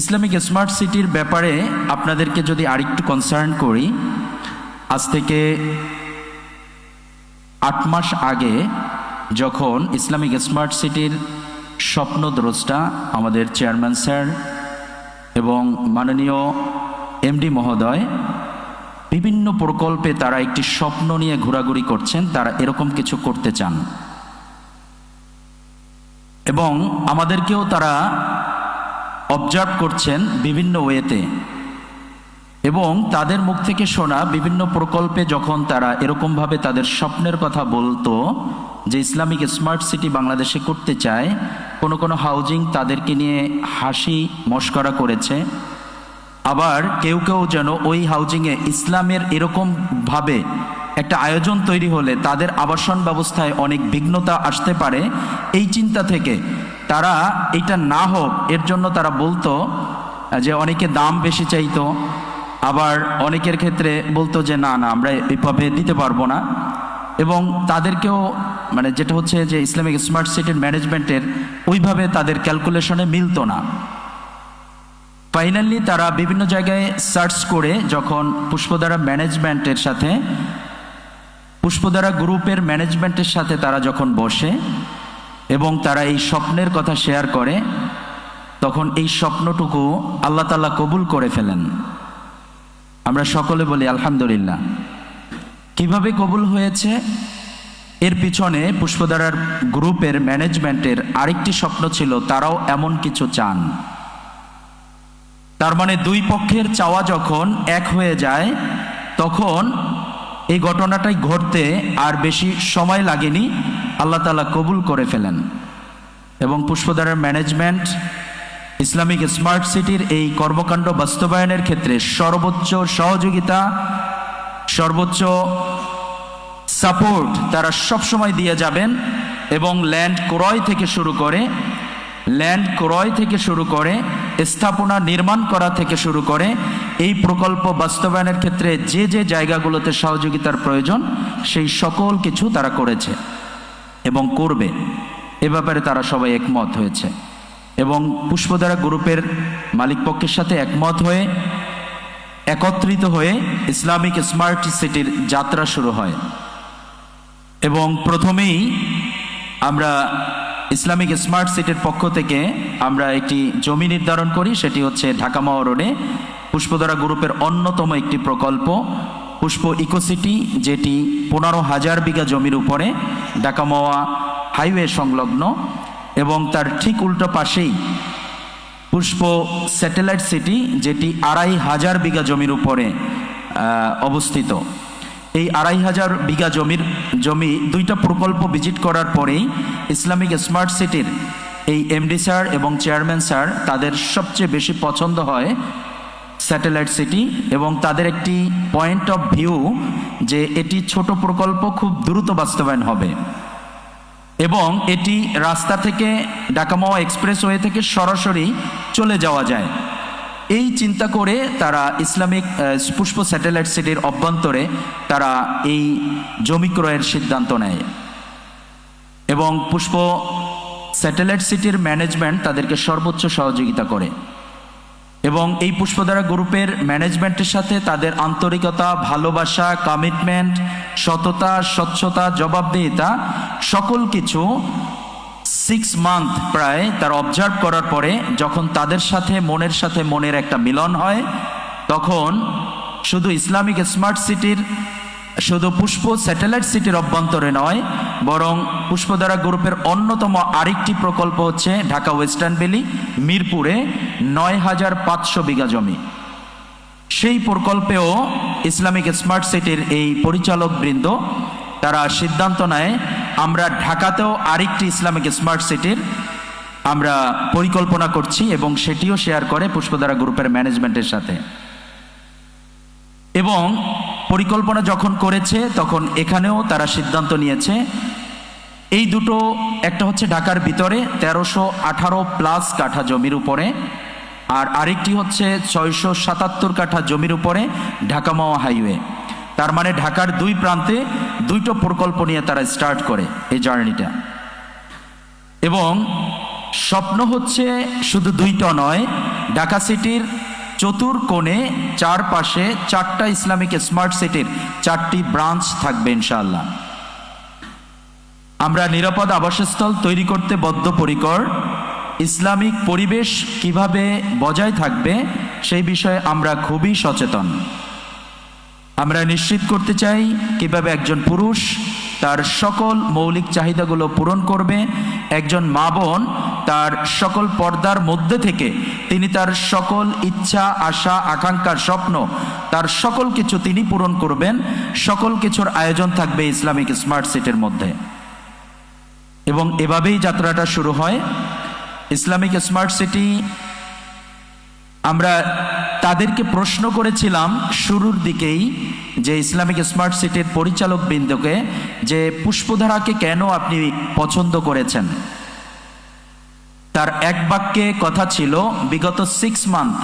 Islamic smart সিটির ব্যাপারে আপনাদেরকে যদি আরেকটু কনসার্ন করি, আজ থেকে আট মাস আগে যখন ইসলামিক স্মার্ট সিটির স্বপ্নদ্রষ্টা আমাদের চেয়ারম্যান স্যার এবং মাননীয় এমডি মহোদয়, বিভিন্ন প্রকল্পে তারা একটি স্বপ্ন নিয়ে ঘোরাঘুরি করছেন, তারা এরকম কিছু করতে চান। এবং আমাদেরকেও তারা অবজার্ভ করছেন বিভিন্ন ওয়েতে এবং তাদের মুখ থেকে শোনা বিভিন্ন প্রকল্পে যখন তারা এরকমভাবে তাদের স্বপ্নের কথা বলতো যে ইসলামিক স্মার্ট সিটি বাংলাদেশে করতে চায়, কোনো কোনো হাউজিং তাদেরকে নিয়ে হাসি মস্করা করেছে। আবার কেউ কেউ যেন ওই হাউজিংয়ে ইসলামের এরকমভাবে একটা আয়োজন তৈরি হলে তাদের আবাসন ব্যবস্থায় অনেক বিঘ্নতা আসতে পারে, এই চিন্তা থেকে তারা এটা না হোক, এর জন্য তারা বলতো যে অনেকে দাম বেশি চাইতো, আবার অনেকের ক্ষেত্রে বলতো যে না না, আমরা এইভাবে দিতে পারব না। এবং তাদেরকেও মানে যেটা হচ্ছে যে ইসলামিক স্মার্ট সিটির ম্যানেজমেন্টের ওইভাবে তাদের ক্যালকুলেশনে মিলতো না। ফাইনালি তারা বিভিন্ন জায়গায় সার্চ করে যখন পুষ্পধারা ম্যানেজমেন্টের সাথে, পুষ্পধারা গ্রুপের ম্যানেজমেন্টের সাথে তারা যখন বসে এবং তারা এই স্বপ্নের কথা শেয়ার করে, তখন এই স্বপ্নটুকু আল্লাহ তাল্লাহ কবুল করে ফেলেন। আমরা সকলে বলি, আলহামদুলিল্লাহ। কীভাবে কবুল হয়েছে? এর পিছনে পুষ্পধারার গ্রুপের ম্যানেজমেন্টের আরেকটি স্বপ্ন ছিল, তারাও এমন কিছু চান। তার মানে দুই পক্ষের চাওয়া যখন এক হয়ে যায়, তখন এই ঘটনাটাই ঘটতে আর বেশি সময় লাগেনি। আল্লাহ তালা কবুল করে ফেলেন। এবং পুষ্পধারার ম্যানেজমেন্ট, ইসলামিক স্মার্ট সিটির এই কর্মকাণ্ড বাস্তবায়নের ক্ষেত্রে সর্বোচ্চ সহযোগিতা, সর্বোচ্চ সাপোর্ট তারা সবসময় দিয়ে যাবেন এবং ল্যান্ড ক্রয় থেকে শুরু করে, ল্যান্ড ক্রয় থেকে শুরু করে, স্থাপনা নির্মাণ করা থেকে শুরু করে, এই প্রকল্প বাস্তবায়নের ক্ষেত্রে যে যে জায়গাগুলোতে সহযোগিতার প্রয়োজন, সেই সকল কিছু তারা করেছে। এবং করবে। এ ব্যাপারে তারা সবাই একমত হয়েছে। এবং পুষ্পধারা গ্রুপের মালিকপক্ষের সাথে একমত হয়ে, একত্রিত হয়ে ইসলামিক স্মার্ট সিটির যাত্রা শুরু হয়। এবং প্রথমেই আমরা ইসলামিক স্মার্ট সিটির পক্ষ থেকে আমরা একটি জমি নির্ধারণ করি, সেটি হচ্ছে ঢাকা রোডে পুষ্পধারা গ্রুপের অন্যতম একটি প্রকল্প। পুষ্প ইকোসিটি, যেটি পনেরো হাজার বিঘা জমির উপরে ঢাকা মাওয়া হাইওয়ে সংলগ্ন এবং তার ঠিক উল্টো পাশেই পুষ্প স্যাটেলাইট সিটি, যেটি আড়াই হাজার বিঘা জমির উপরে অবস্থিত। এই আড়াই হাজার বিঘা জমির, জমি দুইটা প্রকল্প ভিজিট করার পরেই ইসলামিক স্মার্ট সিটির এই এমডি স্যার এবং চেয়ারম্যান স্যার তাদের সবচেয়ে বেশি পছন্দ হয় স্যাটেলাইট সিটি এবং তাদের একটি পয়েন্ট অফ ভিউ যে এটি ছোট প্রকল্প, খুব দ্রুত বাস্তবায়ন হবে। এবং এটি রাস্তা থেকে ডাকামাওয়া এক্সপ্রেসওয়ে থেকে সরাসরি চলে যাওয়া যায়। এই চিন্তা করে তারা ইসলামিক পুষ্প স্যাটেলাইট সিটির অভ্যন্তরে তারা এই জমি ক্রয়ের সিদ্ধান্ত নেয়। এবং পুষ্প স্যাটেলাইট সিটির ম্যানেজমেন্ট তাদেরকে সর্বোচ্চ সহযোগিতা করে। এবং এই পুষ্পধারা গ্রুপের ম্যানেজমেন্টের সাথে তাদের আন্তরিকতা, ভালোবাসা কমিটমেন্ট সততা, স্বচ্ছতা, জবাবদিহিতা, সকল কিছু সিক্স মান্থ প্রায় তার অবজার্ভ করার পরে যখন তাদের সাথে, মনের সাথে মনের একটা মিলন হয়, তখন শুধু ইসলামিক স্মার্ট সিটির শুধু পুষ্প স্যাটেলাইট সিটির অভ্যন্তরে নয়, বরং পুষ্পধারা গ্রুপের অন্যতম আরেকটি প্রকল্প হচ্ছে ঢাকা ওয়েস্টার্ন ভ্যালি, মিরপুরে। নয় হাজার পাঁচশো বিঘা জমি। সেই প্রকল্পেও ইসলামিক স্মার্ট সিটির এই পরিচালক বৃন্দ, তারা সিদ্ধান্ত নেয়, আমরা ঢাকাতেও আরেকটি ইসলামিক স্মার্ট সিটির আমরা পরিকল্পনা করছি এবং সেটিও শেয়ার করে পুষ্পধারা গ্রুপের ম্যানেজমেন্টের সাথে। এবং পরিকল্পনা যখন করেছে, তখন এখানেও তারা সিদ্ধান্ত নিয়েছে, এই দুটো, একটা হচ্ছে ঢাকার ভিতরে তেরোশো আঠারো প্লাস কাঠা জমির উপরে আর আরেকটি হচ্ছে ছয়শো সাতাত্তর কাঠা জমির উপরে ঢাকা মাওয়া হাইওয়ে। তার মানে ঢাকার দুই প্রান্তে দুইটো প্রকল্প নিয়ে তারা স্টার্ট করে এই জার্নিটা। এবং স্বপ্ন হচ্ছে শুধু দুইটা নয়, ঢাকা সিটির চতুর কোণে চারপাশে চারটা ইসলামিক স্মার্ট সিটির চারটি ব্রাঞ্চ থাকবে ইনশাআল্লাহ। আমরা নিরাপদ আবাসস্থল তৈরি করতে বদ্ধপরিকর ইসলামিক পরিবেশ কীভাবে বজায় থাকবে সেই বিষয়ে আমরা খুবই সচেতন। আমরা নিশ্চিত করতে চাই কীভাবে একজন পুরুষ তার সকল মৌলিক চাহিদাগুলো পূরণ করবে, একজন মা বোন তার সকল পর্দার মধ্যে থেকে তিনি তার সকল ইচ্ছা, আশা, আকাঙ্ক্ষার স্বপ্ন, তার সকল কিছু তিনি পূরণ করবেন, সকল কিছুর আয়োজন থাকবে ইসলামিক স্মার্ট সিটির মধ্যে। এবং এভাবেই যাত্রাটা শুরু হয়। ইসলামিক স্মার্ট সিটি, আমরা তাদেরকে প্রশ্ন করেছিলাম শুরুর দিকেই যে ইসলামিক স্মার্ট সিটির পরিচালক বৃন্দকে যে পুষ্পধারাকে কেন আপনি পছন্দ করেছেন। তার এক বাক্যে কথা ছিল, বিগত সিক্স মান্থ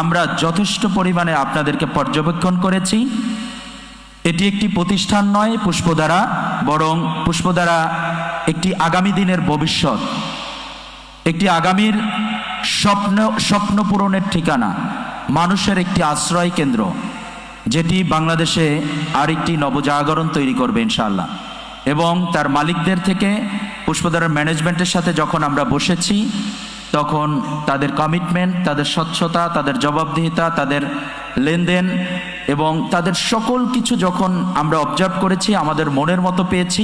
আমরা যথেষ্ট পরিমাণে আপনাদেরকে পর্যবেক্ষণ করেছি। এটি একটি প্রতিষ্ঠান নয় পুষ্পধারা, বরং পুষ্পধারা একটি আগামী দিনের ভবিষ্যৎ। একটি আগামীর স্বপ্ন স্বপ্ন পূরণের ঠিকানা, মানুষের একটি আশ্রয় কেন্দ্র, যেটি বাংলাদেশে আরেকটি নবজাগরণ তৈরি করবে ইনশাআল্লাহ। এবং তার মালিকদের থেকে পুষ্পধারার ম্যানেজমেন্টের সাথে যখন আমরা বসেছি, তখন তাদের কমিটমেন্ট তাদের স্বচ্ছতা, তাদের জবাবদিহিতা, তাদের লেনদেন এবং তাদের সকল কিছু যখন আমরা অবজার্ভ করেছি, আমাদের মনের মতো পেয়েছি,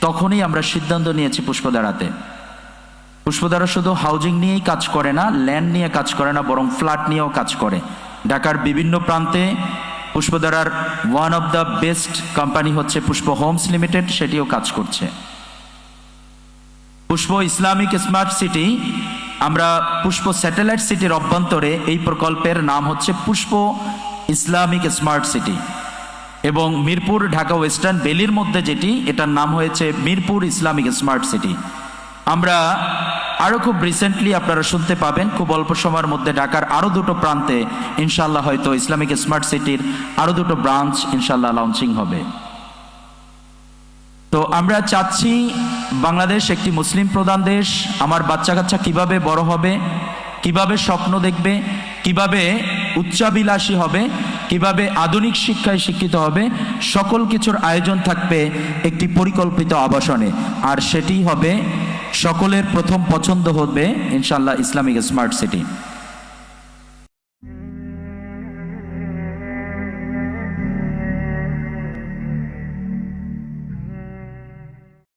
তখনই আমরা সিদ্ধান্ত নিয়েছি পুষ্পধারাতে। পুষ্পধারা শুধু হাউজিং নিয়েই কাজ করে না, ল্যান্ড নিয়ে কাজ করে না, বরং ফ্ল্যাট নিয়েও কাজ করে। ঢাকার বিভিন্ন প্রান্তে পুষ্পধারার one of the best company হচ্ছে পুষ্প হোমস লিমিটেড, সেটিও কাজ করছে। পুষ্প ইসলামিক স্মার্ট সিটি, আমরা পুষ্প স্যাটেলাইট সিটির অভ্যন্তরে এই প্রকল্পের নাম হচ্ছে পুষ্প ইসলামিক স্মার্ট সিটি। এবং মিরপুর, ঢাকা ওয়েস্টার্ন বেলির মধ্যে যেটি, এটার নাম হয়েছে মিরপুর ইসলামিক স্মার্ট সিটি। আমরা আরও খুব রিসেন্টলি আপনারা শুনতে পাবেন, খুব অল্প সময়ের মধ্যে ঢাকার আরও দুটো প্রান্তে ইনশাল্লাহ হয়তো ইসলামিক স্মার্ট সিটির আরও দুটো ব্রাঞ্চ ইনশাল্লাহ লঞ্চিং হবে। তো আমরা চাচ্ছি বাংলাদেশ একটি মুসলিম প্রধান দেশ, আমার বাচ্চা কাচ্চা কীভাবে বড় হবে, কীভাবে স্বপ্ন দেখবে, কীভাবে উচ্চাবিলাসী হবে, কীভাবে আধুনিক শিক্ষায় শিক্ষিত হবে, সকল কিছুর আয়োজন থাকবে একটি পরিকল্পিত আবাসনে। আর সেটি হবে সকলের প্রথম পছন্দ হবে ইনশাল্লাহ ইসলামিক স্মার্ট সিটি।